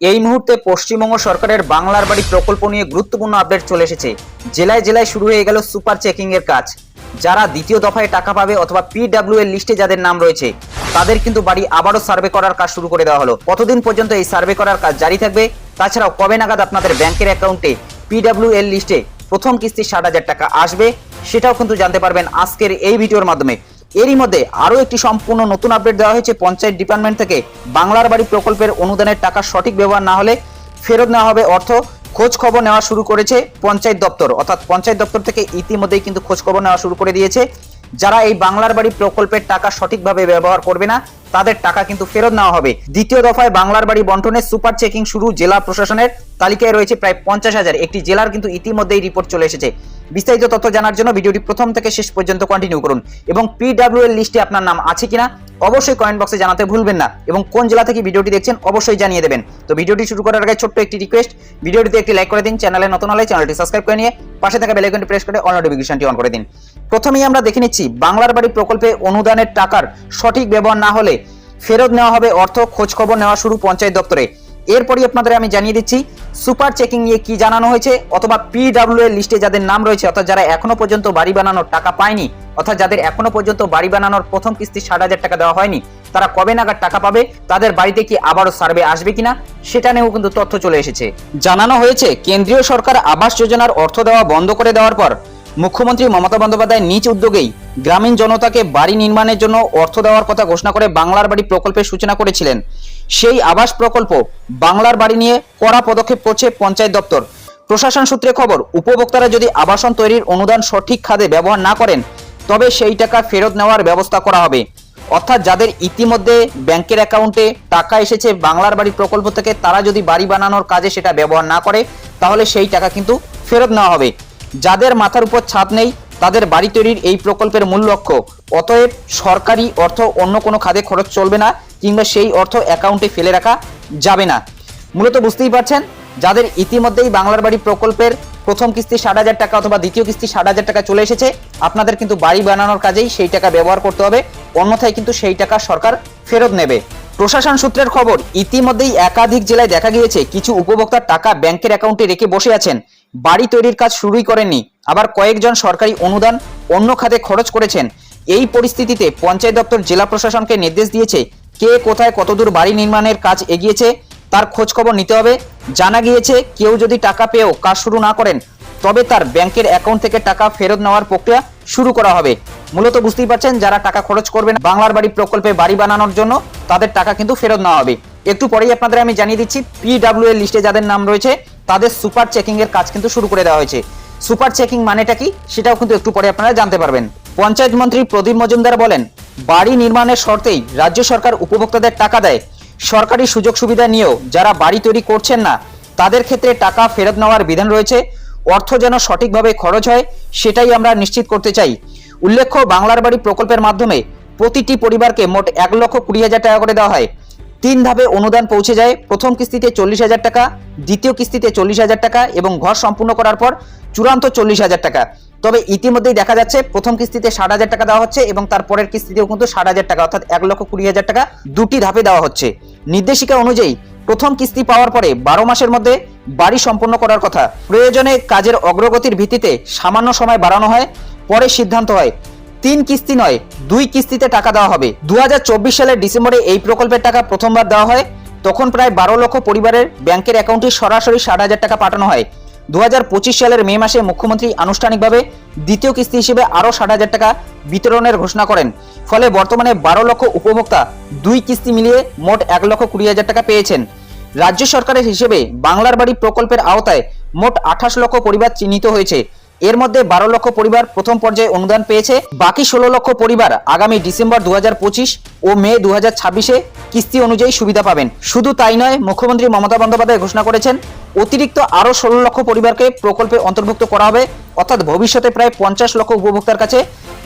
এই মুহূর্তে পশ্চিমবঙ্গ সরকারের বাংলার বাড়ি প্রকল্প নিয়ে গুরুত্বপূর্ণ আপডেট চলে এসেছে। জেলায় জেলায় শুরু হয়ে গেল সুপার চেকিং এর কাজ। যারা দ্বিতীয় দফায় টাকা পাবে অথবা পিডাব্লিউ এর লিস্টে যাদের নাম রয়েছে, তাদের কিন্তু বাড়ি আবারও সার্ভে করার কাজ শুরু করে দেওয়া হলো। কতদিন পর্যন্ত এই সার্ভে করার কাজ জারি থাকবে, তাছাড়াও কবে নাগাদ আপনাদের ব্যাংকের অ্যাকাউন্টে পিডাব্লিউ এর লিস্টে প্রথম কিস্তি ষাট হাজার টাকা আসবে, সেটাও কিন্তু জানতে পারবেন আজকের এই ভিডিওর মাধ্যমে। এরই মধ্যে আরও একটি সম্পূর্ণ নতুন আপডেট দেওয়া হয়েছে পঞ্চায়েত ডিপার্টমেন্ট থেকে। বাংলার বাড়ি প্রকল্পের অনুদানের টাকা সঠিক ব্যবহার না হলে ফেরত নেওয়া হবে অর্থ। খোঁজ খবর নেওয়া শুরু করেছে পঞ্চায়েত দপ্তর। অর্থাৎ পঞ্চায়েত দপ্তর থেকে ইতিমধ্যেই কিন্তু খোঁজ খবর নেওয়া শুরু করে দিয়েছে। যারা এই বাংলার বাড়ি প্রকল্পের টাকা সঠিকভাবে ব্যবহার করবে না তাদের টাকা কিন্তু ফেরত নেওয়া হবে। দ্বিতীয় দফায় বাংলার বাড়ি বন্টনের সুপার চেকিং শুরু জেলা প্রশাসনের তালিকায় রয়েছে প্রায় পঞ্চাশ হাজার। একটি জেলার কিন্তু ইতিমধ্যেই রিপোর্ট চলে এসেছে। বিস্তারিত তথ্য জানার জন্য ভিডিওটি প্রথম থেকে শেষ পর্যন্ত কন্টিনিউ করুন। এবং পিডাব্লিউ এর লিস্টে আপনার নাম আছে কিনা অবশ্যই কমেন্ট বক্সে জানাতে ভুলবেন না। এবং কোন জেলা থেকে ভিডিওটি দেখছেন অবশ্যই জানিয়ে দেবেন। তো ভিডিওটি শুরু করার আগে ছোট্ট একটি রিকোয়েস্ট ভিডিওটিতে একটি লাইক করে দিন চ্যানেলে নতুন হলে চ্যানেলটি সাবস্ক্রাইব করে নিয়ে পাশে থাকা বেল আইকনটি প্রেস করে অল নোটিফিকেশনটি অন করে দিন। প্রথমেই আমরা দেখে নিচ্ছি, বাংলার বাড়ি প্রকল্পে অনুদানের টাকার সঠিক ব্যবহার না হলে ফেরত নেওয়া হবে, অর্থ খোঁজ খবর নেওয়া শুরু পঞ্চায়েত দপ্তরে। এরপরই আপনাদের আমি জানিয়ে দিচ্ছি, সুপার চেকিং নিয়ে কি জানানো হয়েছে, অথবা পিডাব্লিউ এর লিস্টে যাদের নাম রয়েছে, অর্থাৎ যারা এখনও পর্যন্ত বাড়ি বানানোর টাকা পায়নি, অর্থাৎ যাদের এখনও পর্যন্ত বাড়ি বানানোর প্রথম কিস্তি ষাট হাজার টাকা দেওয়া হয়নি, তারা কবে নাগাদ টাকা পাবে, তাদের বাড়িতে কি আবারও সার্ভে আসবে কিনা, সেটা নিয়েও কিন্তু তথ্য চলে এসেছে। জানানো হয়েছে, কেন্দ্রীয় সরকার আবাস যোজনার অর্থ দেওয়া বন্ধ করে দেওয়ার পর মুখ্যমন্ত্রী মমতা বন্দ্যোপাধ্যায় নিজ উদ্যোগেই গ্রামীণ জনতাকে বাড়ি নির্মাণের জন্য অর্থ দেওয়ার কথা ঘোষণা করে বাংলার বাড়ি প্রকল্পের সূচনা করেছিলেন। সেই আবাস প্রকল্প বাংলার বাড়ি নিয়ে কড়া পদক্ষেপ করছে পঞ্চায়েত দপ্তর। প্রশাসন সূত্রে খবর, উপভোক্তারা যদি আবাসন তৈরির অনুদান সঠিক খাদে ব্যবহার না করেন, তবে সেই টাকা ফেরত নেওয়ার ব্যবস্থা করা হবে। অর্থাৎ যাদের ইতিমধ্যে ব্যাংকের অ্যাকাউন্টে টাকা এসেছে বাংলার বাড়ি প্রকল্প থেকে, তারা যদি বাড়ি বানানোর কাজে সেটা ব্যবহার না করে, তাহলে সেই টাকা কিন্তু ফেরত নেওয়া হবে। যাদের মাথার উপর ছাদ নেই, তাদের বাড়ি তৈরির এই প্রকল্পের মূল লক্ষ্য। অতএব সরকারি অর্থ অন্য কোনো খাদে খরচ চলবে না, কিংবা সেই অর্থ অ্যাকাউন্টে ফেলে রাখা যাবে না। মূলত বুঝতেই পারছেন, যাদের ইতিমধ্যেই বাংলার বাড়ি প্রকল্পের প্রথম কিস্তি ষাট হাজার টাকা অথবা দ্বিতীয় কিস্তি ষাট হাজার টাকা চলে এসেছে, আপনাদের কিন্তু বাড়ি বানানোর কাজেই সেই টাকা ব্যবহার করতে হবে, অন্যথায় কিন্তু সেই টাকা সরকার ফেরত নেবে। প্রশাসন সূত্রের খবর, ইতিমধ্যেই একাধিক জেলায় দেখা গিয়েছে, কিছু উপভোক্তার টাকা ব্যাংকের অ্যাকাউন্টে রেখে বসে আছেন। বাড়ি তৈরির কাজ শুরুই করেননি। আবার কয়েকজন সরকারি অনুদান অন্য খাতে খরচ করেছেন। এই পরিস্থিতিতে পঞ্চায়েত দপ্তর জেলা প্রশাসনকে নির্দেশ দিয়েছে, কে কোথায় কতদূর বাড়ি নির্মাণের কাজ এগিয়েছে, তার খোঁজখবর নিতে হবে। জানা গিয়েছে, কেউ যদি টাকা পেয়েও কাজ শুরু না করেন, তবে তার ব্যাংকের অ্যাকাউন্ট থেকে টাকা ফেরত নেওয়ার প্রক্রিয়া শুরু করা হবে। মূলত বুঝতেই পারছেন, যারা টাকা খরচ করবেন বাংলার বাড়ি প্রকল্পে বাড়ি বানানোর জন্য, তাদের টাকা কিন্তু ফেরত নেওয়া হবে। একটু পরেই আপনাদের আমি জানিয়ে দিচ্ছি পিডাব্লিউ এর লিস্টে যাদের নাম রয়েছে, তাদের সুপার চেকিং এর কাজ কিন্তু শুরু করে দেওয়া হয়েছে। সুপার চেকিং মানেটা কি? সেটাও কিন্তু একটু পরে আপনারা জানতে পারবেন। পঞ্চায়েত মন্ত্রী প্রদীপ মজুমদার বলেন, বাড়ি নির্মাণের শর্তেই রাজ্য সরকার উপভোক্তাদের টাকা দেয়। সরকারি সুযোগ সুবিধা নিয়েও যারা বাড়ি তৈরি করছেন না, তাদের ক্ষেত্রে টাকা ফেরত নেওয়ার বিধান রয়েছে। অর্থ যেন সঠিকভাবে খরচ হয়, সেটাই আমরা নিশ্চিত করতে চাই। উল্লেখ্য, বাংলার বাড়ি প্রকল্পের মাধ্যমে প্রতিটি পরিবারকে মোট এক লক্ষ কুড়ি হাজার টাকা করে দেওয়া হয়। তিন ধাপে অনুদান পৌঁছে যায়। প্রথম কিস্তিতে চল্লিশ হাজার টাকা, দ্বিতীয় কিস্তিতে চল্লিশ হাজার টাকা এবং ঘর সম্পূর্ণ করার পর চূড়ান্ত চল্লিশ হাজার টাকা। তবে ইতিমধ্যেই দেখা যাচ্ছে, প্রথম কিস্তিতে ষাট হাজার টাকা দেওয়া হচ্ছে এবং তারপরের কিস্তিতেও কিন্তু ষাট হাজার টাকা, অর্থাৎ এক লক্ষ কুড়ি হাজার টাকা দুটি ধাপে দেওয়া হচ্ছে। নির্দেশিকা অনুযায়ী প্রথম কিস্তি পাওয়ার পরে বারো মাসের মধ্যে বাড়ি সম্পন্ন করার কথা। প্রয়োজনে কাজের অগ্রগতির ভিত্তিতে সামান্য সময় বাড়ানো হয়, পরে সিদ্ধান্ত হয়। তিন কিস্তি নয়, দুই কিস্তিতে টাকা দেওয়া হবে। দুহাজার চব্বিশ সালের ডিসেম্বরে এই প্রকল্পের টাকা প্রথমবার দেওয়া হয়। তখন প্রায় বারো লক্ষ পরিবারের ব্যাংকের অ্যাকাউন্টে সরাসরি ষাট হাজার টাকা পাঠানো হয়। দুহাজার পঁচিশ সালের মে মাসে মুখ্যমন্ত্রী আনুষ্ঠানিকভাবে দ্বিতীয় কিস্তি হিসেবে আরও ষাট হাজার টাকা বিতরণের ঘোষণা করেন। ফলে বর্তমানে বারো লক্ষ উপভোক্তা দুই কিস্তি মিলিয়ে মোট এক লক্ষ কুড়ি হাজার টাকা পেয়েছেন। রাজ্য সরকারের হিসেবে বাংলার বাড়ি প্রকল্পের আওতায় মোট আঠাশ লক্ষ পরিবার চিহ্নিত হয়েছে। এর মধ্যে বারো লক্ষ পরিবার প্রথম পর্যায়ে অনুদান পেয়েছে। বাকি ষোলো লক্ষ পরিবার আগামী ডিসেম্বর দু হাজার পঁচিশ ও মে দু হাজার ছাব্বিশে কিস্তি অনুযায়ী সুবিধা পাবেন। শুধু তাই নয়, মুখ্যমন্ত্রী মমতা বন্দ্যোপাধ্যায় ঘোষণা করেছেন, অতিরিক্ত আরও ষোলো লক্ষ পরিবারকে প্রকল্পে অন্তর্ভুক্ত করা হবে। অর্থাৎ ভবিষ্যতে প্রায় পঞ্চাশ লক্ষ উপভোক্তার কাছে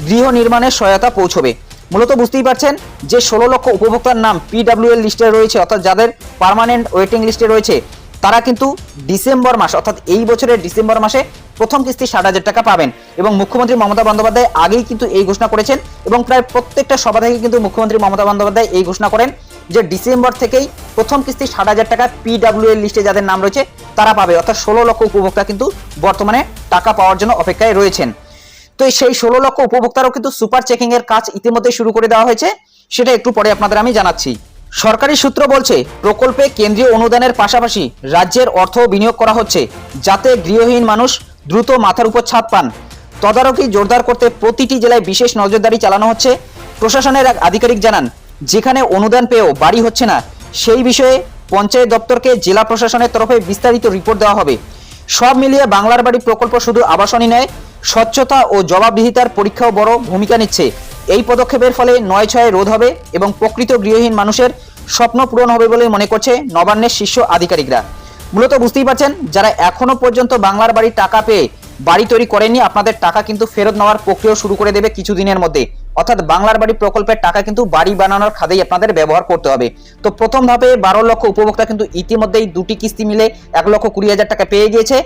গৃহ নির্মাণের সহায়তা পৌঁছবে। মূলত বুঝতেই পারছেন যে ষোলো লক্ষ উপভোক্তার নাম পিডাব্লিউ এর লিস্টে রয়েছে, অর্থাৎ যাদের পার্মানেন্ট ওয়েটিং লিস্টে রয়েছে তারা কিন্তু ডিসেম্বর মাস, অর্থাৎ এই বছরের ডিসেম্বর মাসে প্রথম কিস্তি ষাট হাজার টাকা পাবেন। এবং মুখ্যমন্ত্রী মমতা বন্দ্যোপাধ্যায় আগেই কিন্তু এই ঘোষণা করেছেন এবং প্রায় প্রত্যেকটা সভা থেকে কিন্তু মুখ্যমন্ত্রী মমতা বন্দ্যোপাধ্যায় এই ঘোষণা করেন যে ডিসেম্বর থেকেই প্রথম কিস্তি ষাট হাজার টাকা পিডাব্লিউ এর লিস্টে যাদের নাম রয়েছে, তারা পাবে। অর্থাৎ ষোলো লক্ষ উপভোক্তা কিন্তু বর্তমানে টাকা পাওয়ার জন্য অপেক্ষায় রয়েছেন। তো সেই ষোলো লক্ষ উপভোক্তারও কিন্তু সুপার চেকিং এর কাজ ইতিমধ্যে শুরু করে দেওয়া হয়েছে। সেটা একটু পরে আপনাদের আমি জানাচ্ছি। সরকারি সূত্র বলছে, প্রকল্পে কেন্দ্রীয় অনুদানের পাশাপাশি রাজ্যের অর্থ বিনিয়োগ করা হচ্ছে, যাতে গৃহহীন মানুষ দ্রুত মাথার উপর ছাদ পান। তদারকি জোরদার করতে প্রতিটি জেলায় বিশেষ নজরদারি চালানো হচ্ছে, প্রশাসনের এক আধিকারিক জানান, যেখানে অনুদান পেয়েও বাড়ি হচ্ছে না। সেই বিষয়ে পঞ্চায়েত দপ্তরকে জেলা প্রশাসনের তরফে বিস্তারিত রিপোর্ট দেওয়া হবে। সব মিলিয়ে বাংলার বাড়ি প্রকল্প শুধু আবাসনই নয় স্বচ্ছতা ও জবাবদিহিতার পরীক্ষাও বড় ভূমিকা নিচ্ছে। এই পদক্ষেপের ফলে নয় ছয়ে রোধ হবে এবং প্রকৃত গৃহহীন মানুষের স্বপ্ন পূরণ হবে বলে মনে করছে নবান্নের শীর্ষ আধিকারিকরা। মূলত বুঝতেই পারছেন, যারা এখনও পর্যন্ত বাংলার বাড়ি টাকা পেয়ে বাড়ি তৈরি করেনি আপনাদের টাকা কিন্তু ফেরত নেওয়ার প্রক্রিয়া শুরু করে দেবে কিছুদিনের মধ্যে। অর্থাৎ বাংলার বাড়ি প্রকল্পের টাকা কিন্তু বাড়ি বানানোর খাদেই আপনাদের ব্যবহার করতে হবে। তো প্রথম বারো লক্ষ উপভোক্তা কিন্তু ইতিমধ্যেই দুটি কিস্তি মিলে এক লক্ষ কুড়ি হাজার টাকা পেয়ে গিয়েছে।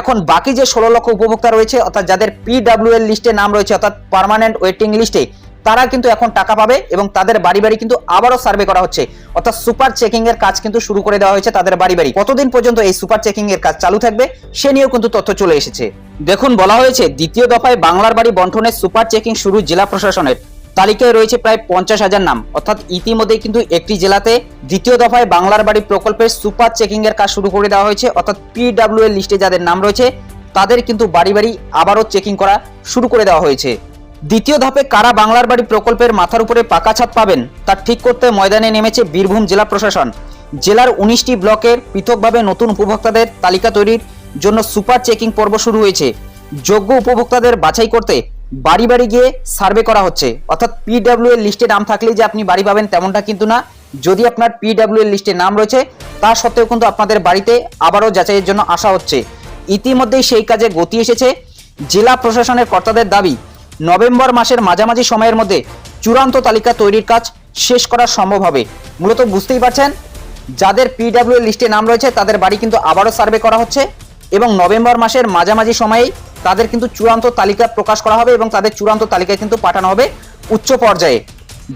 এখন বাকি যে ষোলো লক্ষ উপভোক্তা রয়েছে, অর্থাৎ যাদের পিডাব্লিউ এর লিস্টে নাম রয়েছে, অর্থাৎ পারমানেন্ট ওয়েটিং লিস্টে তারা কিন্তু এখন টাকা পাবে এবং তাদের বাড়ি বাড়ি কিন্তু আবারও সার্ভে করা হচ্ছে। অর্থাৎ সুপার চেকিং এর কাজ কিন্তু শুরু করে দেওয়া হয়েছে তাদের বাড়ি বাড়ি। কতদিন পর্যন্ত এই সুপার চেকিং এর কাজ চালু থাকবে, সে নিয়েও কিন্তু তথ্য চলে এসেছে। দেখুন, বলা হয়েছে দ্বিতীয় দফায় বাংলার বাড়ি বন্টনের সুপার চেকিং শুরু জেলা প্রশাসনের। তালিকায় রয়েছে প্রায় পঞ্চাশ হাজার নাম। অর্থাৎ ইতিমধ্যে কিন্তু একটি জেলাতে দ্বিতীয় দফায় বাংলার বাড়ি প্রকল্পের সুপার চেকিং এর কাজ শুরু করে দেওয়া হয়েছে। অর্থাৎ পিডাব্লিউ এর লিস্টে যাদের নাম রয়েছে, তাদের কিন্তু বাড়ি বাড়ি আবারও চেকিং করা শুরু করে দেওয়া হয়েছে। দ্বিতীয় ধাপে কারা বাংলার বাড়ি প্রকল্পের মাথার উপরে পাকা ছাদ পাবেন, তা ঠিক করতে ময়দানে নেমেছে বীরভূম জেলা প্রশাসন। জেলার উনিশটি ব্লকের পৃথকভাবে নতুন উপভোক্তাদের তালিকা তৈরির জন্য সুপার চেকিং পর্ব শুরু হয়েছে। যোগ্য উপভোক্তাদের বাছাই করতে বাড়ি বাড়ি গিয়ে সার্ভে করা হচ্ছে। অর্থাৎ পিডাব্লিউ এর লিস্টে নাম থাকলেই যে আপনি বাড়ি পাবেন তেমনটা কিন্তু না। যদি আপনার পিডাব্লিউ এর লিস্টে নাম রয়েছে, তা সত্ত্বেও কিন্তু আপনাদের বাড়িতে আবারও যাচাইয়ের জন্য আসা হচ্ছে। ইতিমধ্যেই সেই কাজে গতি এসেছে। জেলা প্রশাসনের কর্তাদের দাবি নভেম্বর মাসের মাঝামাঝি সময়ের মধ্যে চূড়ান্ত তালিকা তৈরির কাজ শেষ করা সম্ভব হবে। মূলত বুঝতেই পারছেন, যাদের পিডাব্লিউ লিস্টে নাম রয়েছে, তাদের বাড়ি কিন্তু আবারও সার্ভে করা হচ্ছে এবং নভেম্বর মাসের মাঝামাঝি সময়েই তাদের কিন্তু চূড়ান্ত তালিকা প্রকাশ করা হবে এবং তাদের চূড়ান্ত তালিকা কিন্তু পাঠানো হবে উচ্চ পর্যায়ে।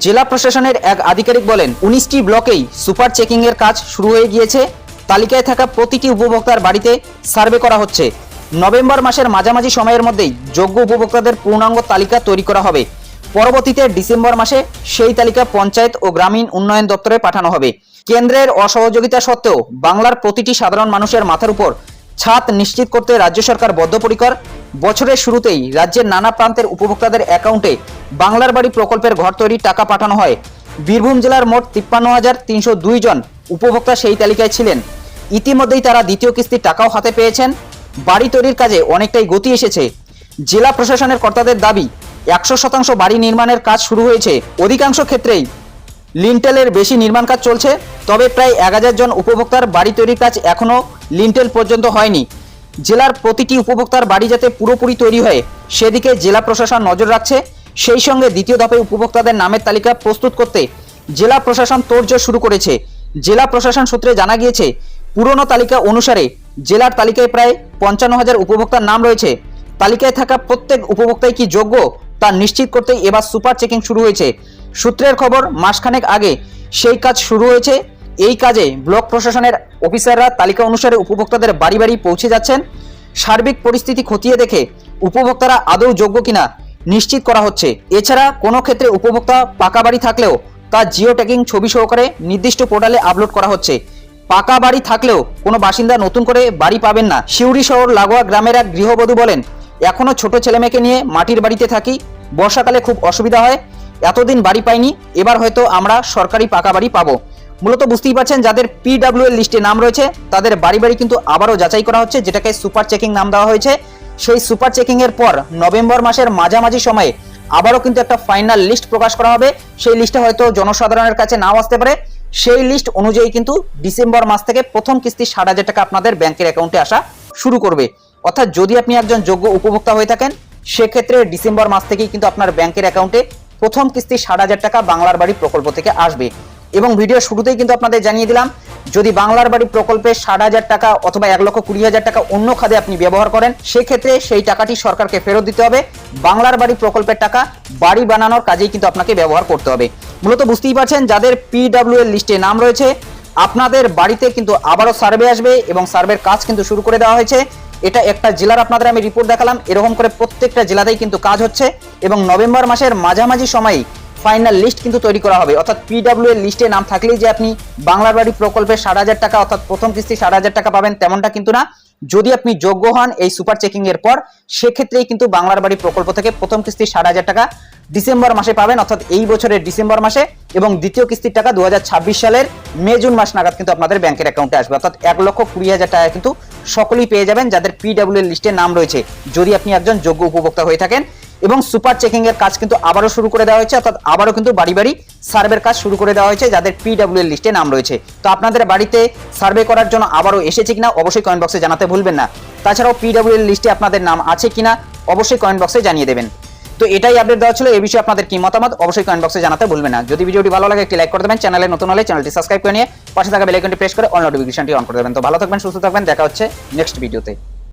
জেলা প্রশাসনের এক আধিকারিক বলেন, উনিশটি ব্লকেই সুপার চেকিংয়ের কাজ শুরু হয়ে গিয়েছে। তালিকায় থাকা প্রতিটি উপভোক্তার বাড়িতে সার্ভে করা হচ্ছে। নভেম্বর মাসের মাঝামাঝি সময়ের মধ্যেই যোগ্য উপভোক্তাদের পূর্ণাঙ্গ তালিকা তৈরি করা হবে। পরবর্তীতে ডিসেম্বর মাসে সেই তালিকা পঞ্চায়েত ও গ্রামীণ উন্নয়ন দপ্তরে পাঠানো হবে। কেন্দ্রের অসহযোগিতা সত্ত্বেও বাংলার প্রতিটি সাধারণ মানুষের মাথার উপর ছাদ নিশ্চিত করতে রাজ্য সরকার বদ্ধপরিকর। বছরের শুরুতেই রাজ্যের নানা প্রান্তের উপভোক্তাদের অ্যাকাউন্টে বাংলার বাড়ি প্রকল্পের ঘর তৈরি টাকা পাঠানো হয়। বীরভূম জেলার মোট তিপ্পান্ন হাজার তিনশো জন উপভোক্তা সেই তালিকায় ছিলেন। ইতিমধ্যেই তারা দ্বিতীয় কিস্তির টাকাও হাতে পেয়েছেন। বাড়ি তৈরির কাজে অনেকটাই গতি এসেছে। জেলা প্রশাসনের কর্তাদের দাবি, একশো শতাংশ বাড়ি নির্মাণের কাজ শুরু হয়েছে। অধিকাংশ ক্ষেত্রেই লিন্টেলের বেশি নির্মাণ কাজ চলছে, তবে প্রায় এক হাজার জন উপভোক্তার বাড়ি তৈরির কাজ এখনও লিন্টেল পর্যন্ত হয়নি। জেলার প্রতিটি উপভোক্তার বাড়ি যাতে পুরোপুরি তৈরি হয়, সেদিকে জেলা প্রশাসন নজর রাখছে। সেই সঙ্গে দ্বিতীয় ধাপে উপভোক্তাদের নামের তালিকা প্রস্তুত করতে জেলা প্রশাসন তোড়জোড় শুরু করেছে। জেলা প্রশাসন সূত্রে জানা গিয়েছে, পুরনো তালিকা অনুসারে জেলার তালিকায় প্রায় পঞ্চান্ন হাজার উপভোক্তার নাম রয়েছে। তালিকায় থাকা প্রত্যেক উপভোক্তাই কি যোগ্য তা নিশ্চিত করতেই এবার সুপার চেকিং শুরু হয়েছে। সূত্রের খবর, মাসখানেক আগে সেই কাজ শুরু হয়েছে। এই কাজে ব্লক প্রশাসনের অফিসাররা তালিকা অনুসারে উপভোক্তাদের বাড়ি বাড়ি পৌঁছে যাচ্ছেন। সার্বিক পরিস্থিতি খতিয়ে দেখে উপভোক্তারা আদৌ যোগ্য কিনা নিশ্চিত করা হচ্ছে। এছাড়া কোনো ক্ষেত্রে উপভোক্তা পাকা বাড়ি থাকলেও তা জিও ট্যাগিং ছবি সহকারে নির্দিষ্ট পোর্টালে আপলোড করা হচ্ছে। পাকা বাড়ি থাকলেও কোনো বাসিন্দা নতুন করে বাড়ি পাবেন না। শিউরি শহর লাগোয়া গ্রামের এক গৃহবধূ বলেন, এখনও ছোট ছেলেমেয়েকে নিয়ে মাটির বাড়িতে থাকি। বর্ষাকালে খুব অসুবিধা হয়। এতদিন বাড়ি পাইনি, এবার হয়তো আমরা সরকারি পাকা বাড়ি পাবো। মূলত বুঝতেই পারছেন, যাদের পিডাব্লিউ এর লিস্টে নাম রয়েছে, তাদের বাড়ি বাড়ি কিন্তু আবারও যাচাই করা হচ্ছে, যেটাকে সুপার চেকিং নাম দেওয়া হয়েছে। সেই সুপার চেকিং এর পর নভেম্বর মাসের মাঝামাঝি সময়ে আবারও কিন্তু একটা ফাইনাল লিস্ট প্রকাশ করা হবে। সেই লিস্টে হয়তো জনসাধারণের কাছে নাও আসতে পারে। সেই লিস্ট অনুযায়ী কিন্তু ডিসেম্বর মাস থেকে প্রথম কিস্তি ষাট হাজার টাকা আপনাদের ব্যাংকের অ্যাকাউন্টে আসা শুরু করবে। অর্থাৎ যদি আপনি একজন যোগ্য উপভোক্তা হয়ে থাকেন, সেক্ষেত্রে ডিসেম্বর মাস থেকেই কিন্তু আপনার ব্যাংকের অ্যাকাউন্টে প্রথম কিস্তি ষাট হাজার টাকা বাংলার বাড়ি প্রকল্প থেকে আসবে। এবং ভিডিও শুরুতেই কিন্তু আপনাদের জানিয়ে দিলাম, যদি বাংলার বাড়ি প্রকল্পে ষাট হাজার টাকা অথবা এক লক্ষ কুড়ি হাজার টাকা অন্য খাতে আপনি ব্যবহার করেন, সেক্ষেত্রে সেই টাকাটি সরকারকে ফেরত দিতে হবে। বাংলার বাড়ি প্রকল্পের টাকা বাড়ি বানানোর কাজেই কিন্তু আপনাকে ব্যবহার করতে হবে। মূলত বুঝতেই পারছেন যাদের পিডাব্লিউ এর লিস্টে নাম রয়েছে, আপনাদের বাড়িতে কিন্তু আবারও সার্ভে আসবে এবং সার্ভের কাজ কিন্তু শুরু করে দেওয়া হয়েছে। এটা একটা জেলার আপনাদের আমি রিপোর্ট দেখালাম, এরকম করে প্রত্যেকটা জেলাতেই কিন্তু কাজ হচ্ছে এবং নভেম্বর মাসের মাঝামাঝি সময়ই ফাইনাল লিস্ট কিন্তু তৈরি করা হবে। অর্থাৎ পিডাব্লিউ এর লিস্টে নাম থাকলেই যে আপনি বাংলার বাড়ি প্রকল্পে ষাট হাজার টাকা, অর্থাৎ প্রথম কিস্তি ষাট হাজার টাকা পাবেন তেমনটা কিন্তু না। যদি আপনি যোগ্য হন এই সুপার চেকিং এর পর, সেক্ষেত্রেই কিন্তু বাংলার বাড়ি প্রকল্প থেকে প্রথম কিস্তি ষাট হাজার টাকা ডিসেম্বর মাসে পাবেন, অর্থাৎ এই বছরের ডিসেম্বর মাসে এবং দ্বিতীয় কিস্তির টাকা দু হাজার ছাব্বিশ সালের মে, জুন মাস নাগাদ কিন্তু আপনাদের ব্যাংকের অ্যাকাউন্টে আসবে। অর্থাৎ এক লক্ষ কুড়ি হাজার টাকা কিন্তু সকলেই পেয়ে যাবেন যাদের পিডাব্লিউ লিস্টে নাম রয়েছে। যদি আপনি একজন যোগ্য উপভোক্তা হয়ে থাকেন এবং সুপার চেকিং এর কাজ কিন্তু আবারও শুরু করে দেওয়া হয়েছে, অর্থাৎ আবারও কিন্তু বাড়ি বাড়ি সার্ভের কাজ শুরু করে দেওয়া হয়েছে, যাদের পিডাব্লিউ এর লিস্টে নাম রয়েছে। তো আপনাদের বাড়িতে সার্ভে করার জন্য আবারও এসেছে কিনা অবশ্যই কমেন্ট বক্সে জানাতে ভুলবেন না। তাছাড়াও পিডাব্লিউ এর লিস্টে আপনাদের নাম আছে কিনা অবশ্যই কমেন্ট বক্সে জানিয়ে দেবেন। তো এটাই আপডেট দেওয়া ছিল এই বিষয়ে আপনাদের কি মতামত অবশ্যই কমেন্ট বক্সে জানাতে ভুলবেন না। যদি ভিডিওটি ভালো লাগে, একটি লাইক করে দেবেন চ্যানেলে নতুন হলে চ্যানেলটি সাবস্ক্রাইব করে নিয়ে পাশে থাকা বেল আইকনটি প্রেস করে অল নোটিফিকেশনটি অন করে দেবেন। তো ভালো থাকবেন, সুস্থ থাকবেন, দেখা হচ্ছে নেক্সট ভিডিওতে